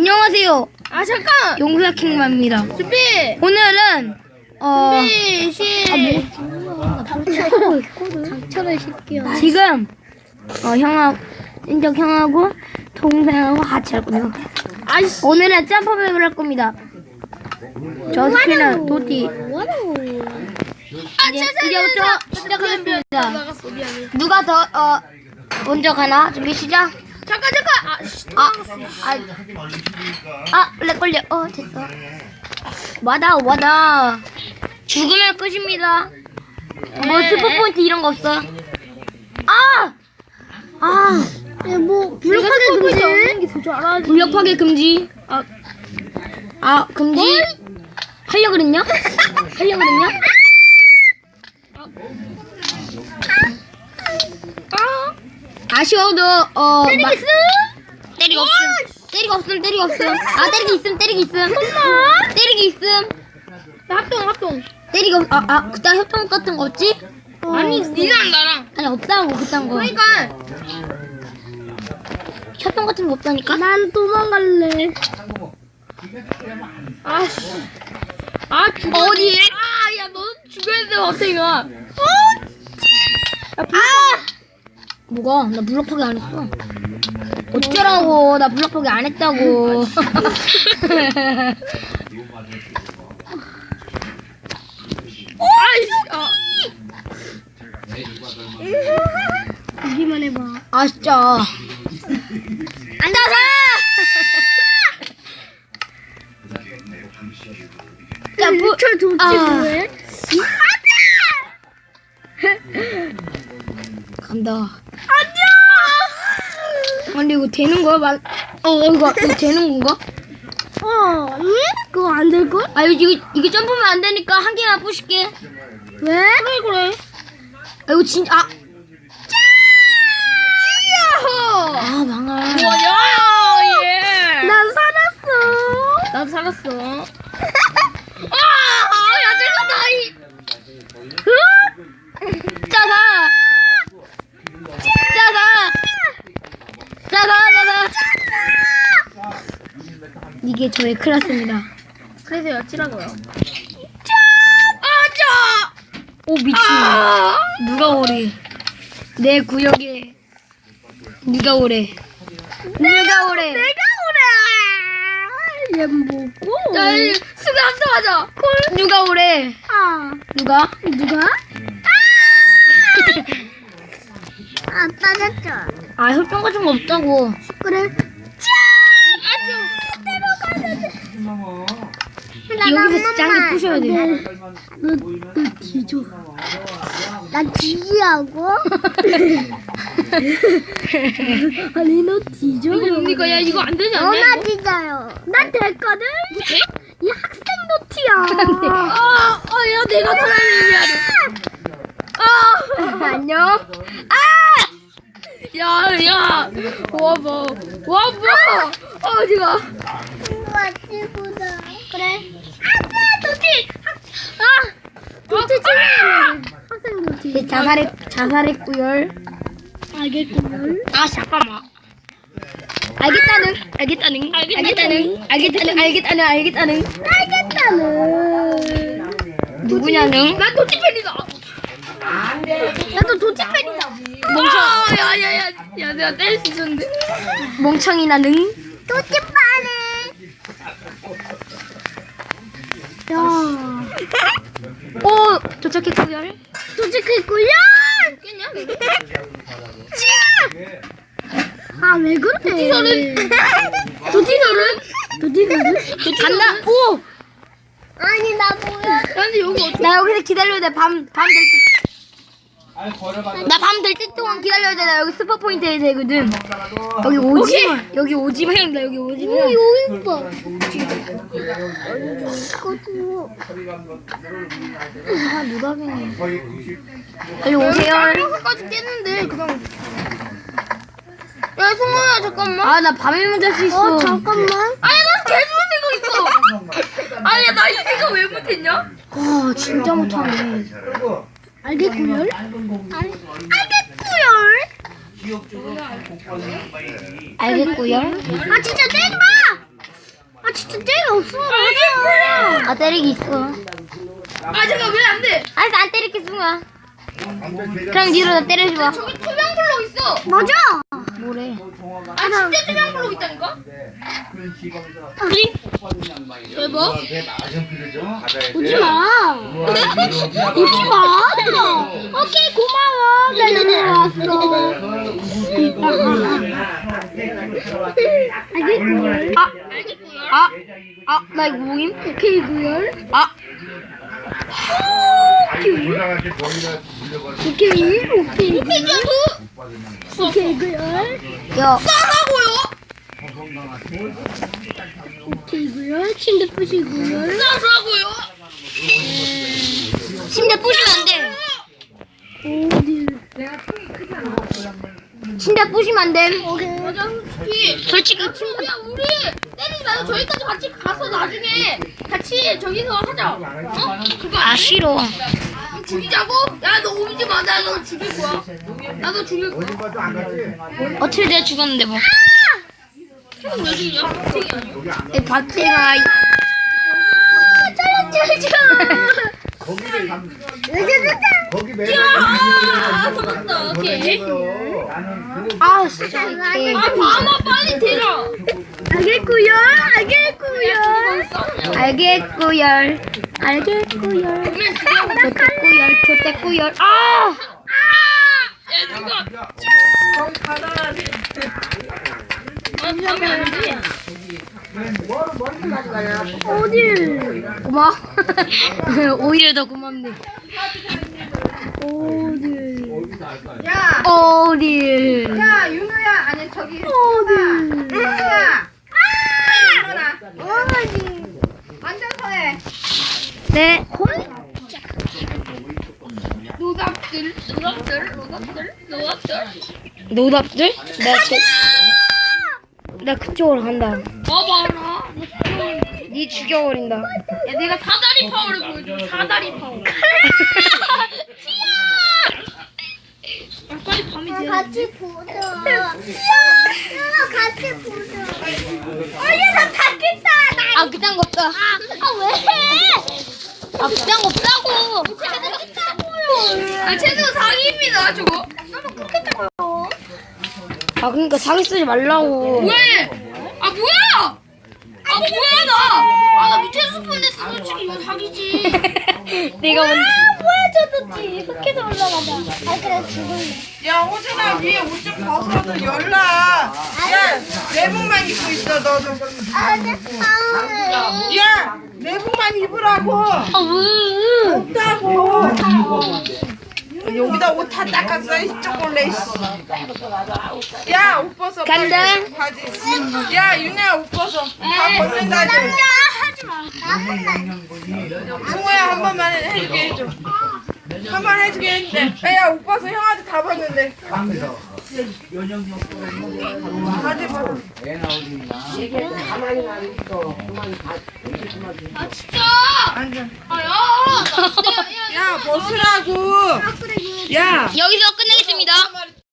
안녕하세요. 아 잠깐. 용사 킹마입니다. 준비. 오늘은 어 준비 시. 상처를 시켜. 지금 어 형하고 인적 형하고 동생하고 같이 할 거예요. 아이씨. 오늘은 점프백을 할 겁니다. 저 스피는 도티. 아 이제 이제부터 시작하겠습니다. 나갔어 미안해. 누가 더 어 먼저 가나? 준비 시작. 잠깐 잠깐. 아, 씨. 아, 아, 아, 렉 걸려. 어, 됐어. 와다, 와다. 죽으면 끝입니다. 뭐 네. 스포 포인트 이런 거 없어. 아, 아, 뭐 불가능 금지? 없는 게 좋지 알아. 물력 파괴 금지. 아, 아, 금지. 하려 그랬냐? 하려 그랬냐? 아쉬워도 어 때리기 있음 때리기 없음 때리기 없음 때리기 없음 아 때리기 있음 때리기 있음 때리기 있음 합동 합동. 때리기 없 아 아 그딴 협동 같은 거 없지 아니 니랑 나랑. 아니 없다고 그딴 거 그러니까. 협동 같은 거 없다니까 난 도망갈래. 아씨. 아 죽어. 어디? 아야 너 죽여야 돼 어떻게 가? 아 뭐가 나 블럭 파괴 안 했어 어쩌라고 나 블럭 파괴 안 했다고 아이씨. 아. 보기만 해봐. 아 진짜 앉아서 야, 뭐, 철 도대체 아. 뭐해? 간다. 안녕. 아니 이거 되는 거야? 말... 어 이거 이거 되는 건가? 어, 응? 그거 안 될 걸? 아 이거 이거 이게 점프면 안 되니까 한 개만 부실게. 아 왜? 그래 그래. 이거 진짜 아. 아 망할. 뭐야 얘. 난 살았어. 나도 살았어. 아, 야, 제가 나이. 짜사. 짜사. 짜사 짜사. 이게 저의 클래스입니다. 그래서 여치라고요. 오 미친. 아, 누가 오래? 내 구역에 누가 오래? 누가 오래? 내가 오래. 얘 뭐고? 야, 이 수비 합성하자. 누가 오래? 아, 누가? 누가? 아, 빠졌죠. 아 협정 같은 거 없다고. 그래. 여기서 짱게 부셔야 돼. 너, 너 뒤져. 나 뒤지하고? 아니, 너 뒤져. 이거 뭡니까? 야, 이거 안 되지 않냐? 이거? 뒤져요. 난 됐거든? 이 학생 노티야. 아, 아, 야, 내가 사람을 위하려. 아, 안녕. 야, 야, 와봐, 와봐. 어디가? 마치보다. 그래. 도티. 아, 노티 찍는 학생 노티. 내 자살했 자살했구열. 알겠구만. 아 잠깐만. 알겠다는 알겠다는 알겠다는 알겠다는 알겠다는 알겠다는 알겠다는. 누구냐는 난 도티 팬이다. 나도 도티 팬이다. 멍청. 아, 야, 야, 야, 야, 내가 때릴 수 있었는데. 멍청이 나는 도티 팬이. 야. 오 도착했구열. 도티 클구야. 웃겠냐? 아, 왜 그래? 도티설은? 도티설은? 도티설은? 간다. 오. 아니, 나 뭐야? 근데 여기 어떻게? 나 여기서 기다려야 돼. 밤밤될 때. 나 밤 될 때 동안 기다려야 돼. 나 여기 스포 포인트 해야 되거든. 여기 오지 마. 여기 오지 마. 나 여기 오지 마. 오, 여기 봐. 이것도. 아 누가 그냥. 빨리 오세요. 까지 깼는데 그냥. 야, 성호야, 잠깐만. 아 나 밤에만 잘 수 있어. 어, 잠깐만. 아니, 나 계속 생각 있어. 아니, 나 이 생각 왜 못했냐? 와 진짜 못하네. 알겠구요. 알, 알겠고요. 알겠고요. 아 진짜 때리지 아 진짜 때리 없어. 맞아. 아 때리기 있어. 아 잠깐 왜 안 돼? 아, 알았어 안 때릴게 승아. 그럼 니로 나 때려줘. 저기 투명 블록 있어. 맞아. 뭐래? 아 진짜 투명 블록 있다니까? 우리 대박. 오지 마. 오지 마. 오케이 고마워. 나 알겠고. 아, 아, 아, 나 이거 모임? 오케이 구열. 아, 오케이 오케이 오케이 구열. 야, 싸라고요? 오케이 구열. 침대 부시고요. 싸라고요? 침대 부시면 안 돼. 어디? 침대 부시면 안 돼. 맞아 솔직히. 솔직히 친구야 우리 때리지 말고 저기까지 같이 가서 나중에 같이 저기서 하자. 어? 그거 아 싫어. 죽이자고? 야 너 오지 마. 나 너 죽일 거야. 나도 죽일 거야. 어차피 내가 죽었는데 뭐. 형왜 죽냐? 학생이 아니야. 내 바티가 거기 매아 잡았다. 오케이. 아 진짜. 아 밤아 빨리 대라. 알겠고요. 알겠고요. 알겠고요. 알겠고요. 좋댔고요. 좋댔고요. 아, 야 누가? 아 밤에 안 돼. 어디? 고마워. 오히려 더 고맙네. 어디? 야, 어디? 야, 윤호야, 아니 저기 어디? 윤호야, 일어나, 어디? 네. 노답들, 노답들, 노답들, 노답들. 노답들? 내가 제... 나 그쪽으로 간다. 봐봐라. 니 죽여버린다. 야 내가 사다리 파워를 보여줘. 사다리 파워. 아 빨리 밤이 돼. 같이 보자. 같이 보자. 어얘 나 닫겠다. 아 그딴 거 없다. 아 왜? 아 그딴 거 없다고. 아 쟤는 사기입니다 저거. 아 그러니까 사기 쓰지 말라고. 왜? 아 뭐야? 아 뭐야 나? 아 나 밑에 스폰데 솔직히 이거 사기지. 내가 먼저. 보여줘줬지. 흑해서 올라가자. 아 그래 죽을래. 야, 호진아, 위에 옷 좀 벗어도 열나. 야, 내복만 입고 있어, 너도. 아 됐다. 야, 내복만 입으라고. 아 왜? 없다고. 여기다 옷 다 닦았어, 이쪽 올래. 씨. 야, 옷 벗어. 빨리. 간다. 바지. 야, 윤혜야, 옷 벗어. 다. 하지 마. 승호야, 한 번만 해- 해주게 해줘. 한 번 해주게 했는데. 야, 옷 벗어. 형한테 다 아 진짜. 야, 벗으라고. 야. 여기서 끝내겠습니다.